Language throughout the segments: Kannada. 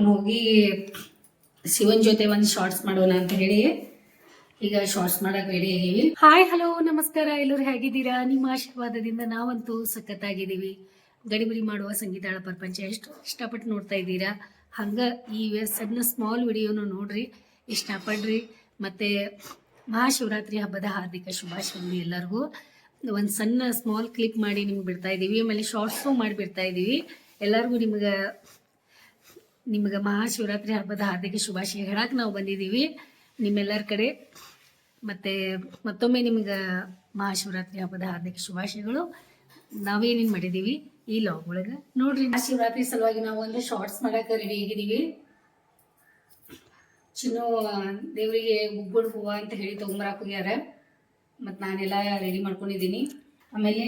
ಕರ್ಕೊಂಡು ಹೋಗಿ ಶಿವನ್ ಜೊತೆ ಒಂದು ಶಾರ್ಟ್ಸ್ ಮಾಡೋಣ ಅಂತ ಹೇಳಿ. ಈಗ ಶಾರ್ಟ್ಸ್ ಮಾಡಕ್ ರೆಡಿ ಆಗಿವಿ ಹಾಯ್ ಹಲೋ ನಮಸ್ಕಾರ. ಎಲ್ಲರೂ ಹೇಗಿದ್ದೀರಾ? ನಿಮ್ಮ ಆಶೀರ್ವಾದದಿಂದ ನಾವಂತೂ ಸಖತ್ತಾಗಿದ್ದೀವಿ. ಗಡಿಬಿಡಿ ಮಾಡುವ ಸಂಗೀತಾಳ ಪ್ರಪಂಚ ಎಷ್ಟು ಇಷ್ಟಪಟ್ಟು ನೋಡ್ತಾ ಇದ್ದೀರಾ? ಹಂಗ ಈ ಸಣ್ಣ ಸ್ಮಾಲ್ ವಿಡಿಯೋನು ನೋಡ್ರಿ, ಇಷ್ಟಪಡ್ರಿ. ಮತ್ತೆ ಮಹಾಶಿವರಾತ್ರಿ ಹಬ್ಬದ ಹಾರ್ದಿಕ ಶುಭಾಶಯಗಳು ಎಲ್ಲರಿಗೂ. ಒಂದು ಸಣ್ಣ ಸ್ಮಾಲ್ ಕ್ಲಿಪ್ ಮಾಡಿ ನಿಮ್ಗೆ ಬಿಡ್ತಾ ಇದ್ದೀವಿ ಆಮೇಲೆ ಶಾರ್ಟ್ಸು ಮಾಡಿ ಬಿಡ್ತಾ ಇದ್ದೀವಿ ಎಲ್ಲರಿಗೂ ನಿಮ್ಗೆ ನಿಮ್ಗೆ ಮಹಾಶಿವರಾತ್ರಿ ಹಬ್ಬದ ಹಾರ್ದಿಕ ಶುಭಾಶಯ ಹೇಳಕ್ಕೆ ನಾವು ಬಂದಿದ್ದೀವಿ. ನಿಮ್ಮೆಲ್ಲರ ಕಡೆ ಮತ್ತು ಮತ್ತೊಮ್ಮೆ ನಿಮ್ಗೆ ಮಹಾಶಿವರಾತ್ರಿ ಹಬ್ಬದ ಹಾರ್ದಿಕ ಶುಭಾಶಯಗಳು. ನಾವೇನೇನು ಮಾಡಿದ್ದೀವಿ? ಈ ಲಾಗ್ ಒಳಗೆ ನೋಡ್ರಿ. ಮಹಾಶಿವರಾತ್ರಿ ಸಲುವಾಗಿ ನಾವು ಒಂದು ಶಾರ್ಟ್ಸ್ ಮಾಡಕ್ಕೆ ರೆಡಿ ಆಗಿದ್ದೀವಿ. ಚಿನ್ನು ದೇವರಿಗೆ ಗುಗ್ಗುಡ್ ಹೂವು ಅಂತ ಹೇಳಿ ತೊಗೊಂಬರಕ್ಕೆ ಹೋಗ್ಯಾರ. ಮತ್ತು ನಾನೆಲ್ಲ ರೆಡಿ ಮಾಡ್ಕೊಂಡಿದ್ದೀನಿ. ಆಮೇಲೆ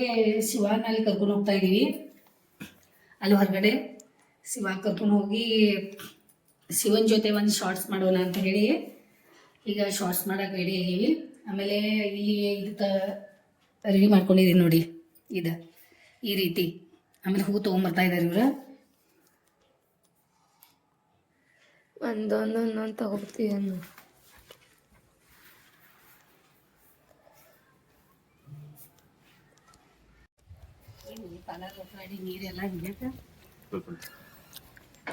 ಶಿವನ ಅಲ್ಲಿ ಕರ್ಕೊಂಡು ಹೋಗ್ತಾ ಇದ್ದೀವಿ ಅಲ್ಲಿ ಹೊರಗಡೆ ಶಿವ ಕರ್ಕೊಂಡು ಹೋಗಿ ಶಿವನ್ ಜೊತೆ ಒಂದು ಶಾರ್ಟ್ಸ್ ಮಾಡೋಣ ಅಂತ ಹೇಳಿ. ಈಗ ಶಾರ್ಟ್ಸ್ ಮಾಡಕ್ಕೆ ರೆಡಿ ಆಗೀವಿ ಆಮೇಲೆ ಇಲ್ಲಿ ಇದು ರೆಡಿ ಮಾಡ್ಕೊಂಡಿದ್ದೀನಿ ನೋಡಿ. ಇದು ಈ ರೀತಿ. ಆಮೇಲೆ ಹೂ ತೊಗೊಂಬರ್ತಾ ಇದ್ದಾರೆ ಇವರು. ಒಂದೊಂದೊಂದೊಂದು ರೆಡಿ ನೀರೆಲ್ಲ ಹಿಡಿಯಕ್ಕೆ ಅಲ್ಲಿ ವಿಡಿಯೋ ಮಾಡಕ್ಕೆ ಬರ್ರಿ ಹಾಂ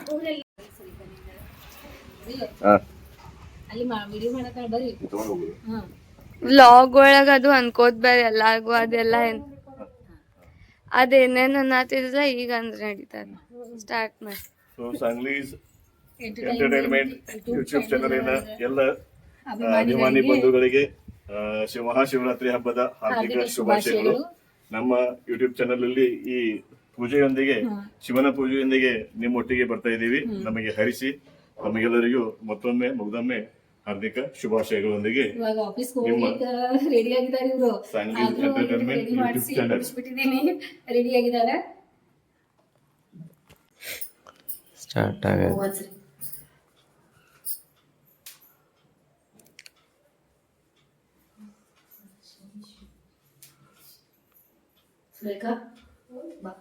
ವ್ಲಾಗ್ ಒಳಗ ಅದು ಅನ್ಕೋತ್ ಬೇರೆ ಎಲ್ಲಾರ್ಗು ಅದೆಲ್ಲ ಏನ್ ಅದೇನೇನ್ ಅನ್ನತಿದ್ರೆ ಈಗ ಅಂದ್ರೆ ನಡೀತಾರ ಸ್ಟಾರ್ಟ್ ಮಾಡಿ. ಎಂಟರ್ಟೈನ್ಮೆಂಟ್ ಯೂಟ್ಯೂಬ್ ಚಾನಲಿನ ಎಲ್ಲ ಅಭಿಮಾನಿ ಬಂಧುಗಳಿಗೆ ಮಹಾಶಿವರಾತ್ರಿ ಹಬ್ಬದ ಹಾರ್ದಿಕ ಶುಭಾಶಯಗಳು. ನಮ್ಮ ಯೂಟ್ಯೂಬ್ ಚಾನಲ್ ಅಲ್ಲಿ ಈ ಪೂಜೆಯೊಂದಿಗೆ ಶಿವನ ಪೂಜೆಯೊಂದಿಗೆ ನಿಮ್ಮೊಟ್ಟಿಗೆ ಬರ್ತಾ ಇದ್ದೀವಿ. ನಮಗೆ ಹರಿಸಿ ನಮಗೆಲ್ಲರಿಗೂ ಮತ್ತೊಮ್ಮೆ ಮುಗ್ದೊಮ್ಮೆ ಹಾರ್ದಿಕ ಶುಭಾಶಯಗಳೊಂದಿಗೆ ಇವಾಗ ಆಫೀಸ್ ಹೋಗ್ಲಿಕ್ಕೆ ರೆಡಿ ಆಗಿದ್ದಾರೆ ಇವರು. ಸಂಗೀತ್ ಎಂಟರ್ಟೈನ್ಮೆಂಟ್ ರೆಡಿ ಮಾಡಿಸಿ ಯೂಟ್ಯೂಬ್ ರೆಡಿ ಆಗಿದ್ದಾರೆ. ಸ್ಟಾರ್ಟ್ ಆಗ ಹೂವಚ್ರಿ. ಬಾ.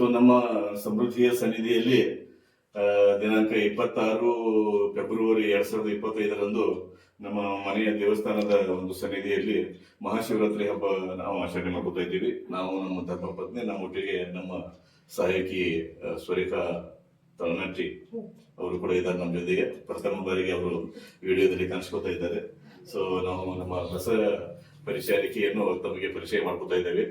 ಇವತ್ತು ನಮ್ಮ ಸಮೃದ್ಧಿಯ ಸನ್ನಿಧಿಯಲ್ಲಿ ದಿನಾಂಕ ಇಪ್ಪತ್ತಾರು ಫೆಬ್ರವರಿ ಎರಡ್ ಸಾವಿರದ ಇಪ್ಪತ್ತೈದರಂದು ನಮ್ಮ ಮನೆಯ ದೇವಸ್ಥಾನದ ಒಂದು ಸನ್ನಿಧಿಯಲ್ಲಿ ಮಹಾಶಿವರಾತ್ರಿ ಹಬ್ಬ ನಾವು ಆಚರಣೆ ಮಾಡ್ಕೊತಾ ಇದ್ದೀವಿ. ನಾವು ನಮ್ಮ ಧರ್ಮಪತ್ನಿ ನಮ್ಮ ಒಟ್ಟಿಗೆ ನಮ್ಮ ಸಹಾಯಕಿ ಆ, ಸ್ವರೇಖಾ ತಳನಟ್ಟಿ ಅವರು ಕೂಡ ಇದ್ದಾರೆ ನಮ್ಮ ಜೊತೆಗೆ. ಪ್ರಥಮ ಬಾರಿಗೆ ಅವರು ವಿಡಿಯೋದಲ್ಲಿ ಕಾಣಿಸ್ಕೊತಾ ಇದ್ದಾರೆ. ಸೊ ನಾವು ನಮ್ಮ ಹೊಸ ಪರಿಚಾರಿಕೆಯನ್ನು ತಮಗೆ ಪರಿಚಯ ಮಾಡ್ಕೊತಾ ಇದ್ದೇವೆ.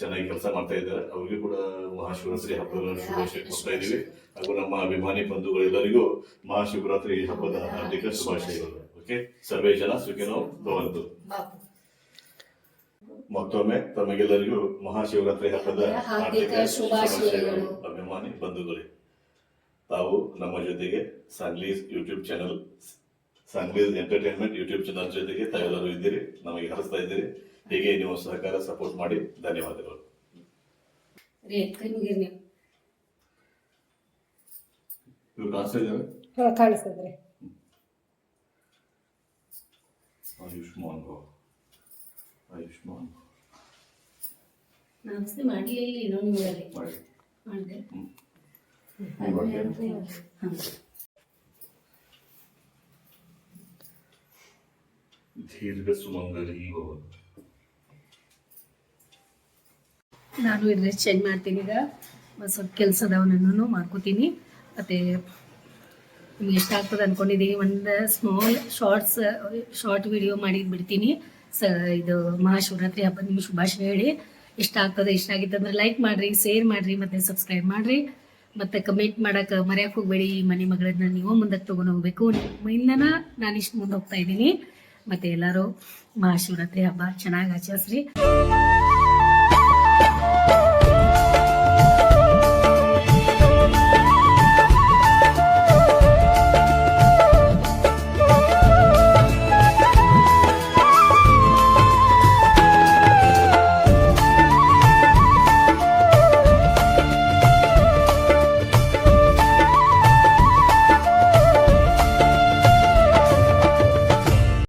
ಚೆನ್ನಾಗಿ ಕೆಲಸ ಮಾಡ್ತಾ ಇದ್ದಾರೆ. ಅವರಿಗೆ ಕೂಡ ಮಹಾಶಿವರಾತ್ರಿ ಹಬ್ಬದ ಶುಭಾಶಯ ಕೊಡ್ತಾ ಇದ್ದೀವಿ. ಹಾಗೂ ನಮ್ಮ ಅಭಿಮಾನಿ ಬಂಧುಗಳೆಲ್ಲರಿಗೂ ಮಹಾಶಿವರಾತ್ರಿ ಹಬ್ಬದ ಹಾರ್ದಿಕ ಶುಭಾಶಯಗಳು. ಓಕೆ? ಸರ್ವೇ ಜನ ಸುಖಿನೋ ಭವಂತು. ಮತ್ತೊಮ್ಮೆ ತಮಗೆಲ್ಲರಿಗೂ ಮಹಾಶಿವರಾತ್ರಿ ಹಬ್ಬದ ಹಾರ್ದಿಕ ಶುಭಾಶಯಗಳು. ಅಭಿಮಾನಿ ಬಂಧುಗಳೇ, ತಾವು ನಮ್ಮ ಜೊತೆಗೆ ಸಾಂಗ್ಲೀಸ್ ಯೂಟ್ಯೂಬ್ ಚಾನಲ್ ಸಾಂಗ್ಲೀಸ್ ಎಂಟರ್ಟೈನ್ಮೆಂಟ್ ಯೂಟ್ಯೂಬ್ ಚಾನಲ್ ಜೊತೆಗೆ ತಾವೆಲ್ಲರೂ ಇದ್ದೀರಿ. ನಮಗೆ ಹರಿಸ್ತಾ ಇದ್ದೀರಿ. ಹೀಗೆ ನೀವು ಸಹಕಾರ ಸಪೋರ್ಟ್ ಮಾಡಿ ಧನ್ಯವಾದಗಳು. ಇವ್ರು ಕಾಣಿಸ್ತಾ ಇದ್ದಾರೆ? ಕಾಣಿಸ್ತದ್ರಿ ಆಯುಷ್ಮಾನ್ ಭವ ಆಯುಷ್ಮಾನ್ ಭವ. ನಮಸ್ತೆ ಮಾಡಿ ಇಲ್ಲಿ ಮಾಡಿ. ಮಾಡಿದೆ. ಹಾಂ ದೀರ್ಘ ಸುಮಂಗಲಿ ಭವ ನಾನು ಇದ್ರೆ ಚೇಂಜ್ ಮಾಡ್ತೀನಿ ಈಗ. ಸ್ವಲ್ಪ ಕೆಲಸ ಅದಾವನನ್ನು ಮಾಡ್ಕೋತೀನಿ. ಮತ್ತು ನಿಮ್ಗೆ ಇಷ್ಟ ಆಗ್ತದೆ ಅಂದ್ಕೊಂಡಿದ್ದೀನಿ ಒಂದು ಸ್ಮಾಲ್ ಶಾರ್ಟ್ಸ್ ಶಾರ್ಟ್ ವಿಡಿಯೋ ಮಾಡಿ ಬಿಡ್ತೀನಿ. ಸ, ಇದು ಮಹಾಶಿವರಾತ್ರಿ ಹಬ್ಬ ನಿಮ್ಗೆ ಶುಭಾಶಯ ಹೇಳಿ. ಇಷ್ಟ ಆಗ್ತದೆ ಇಷ್ಟ ಆಗಿತ್ತಂದ್ರೆ ಲೈಕ್ ಮಾಡಿರಿ ಶೇರ್ ಮಾಡಿರಿ, ಮತ್ತು ಸಬ್ಸ್ಕ್ರೈಬ್ ಮಾಡಿರಿ. ಮತ್ತು ಕಮೆಂಟ್ ಮಾಡೋಕೆ ಮರೆಯೋಕೆ ಹೋಗಬೇಡಿ. ಈ ಮನೆ ಮಗಳನ್ನ ನೀವು ಮುಂದಕ್ಕೆ ತೊಗೊಂಡು ಹೋಗ್ಬೇಕು. ನಿಮ್ಮಿಂದನ ನಾನು ಇಷ್ಟು ಮುಂದೆ ಹೋಗ್ತಾ ಇದ್ದೀನಿ. ಮತ್ತು ಎಲ್ಲರೂ ಮಹಾಶಿವರಾತ್ರಿ ಹಬ್ಬ ಚೆನ್ನಾಗಿ ಆಚರಿಸ್ರಿ.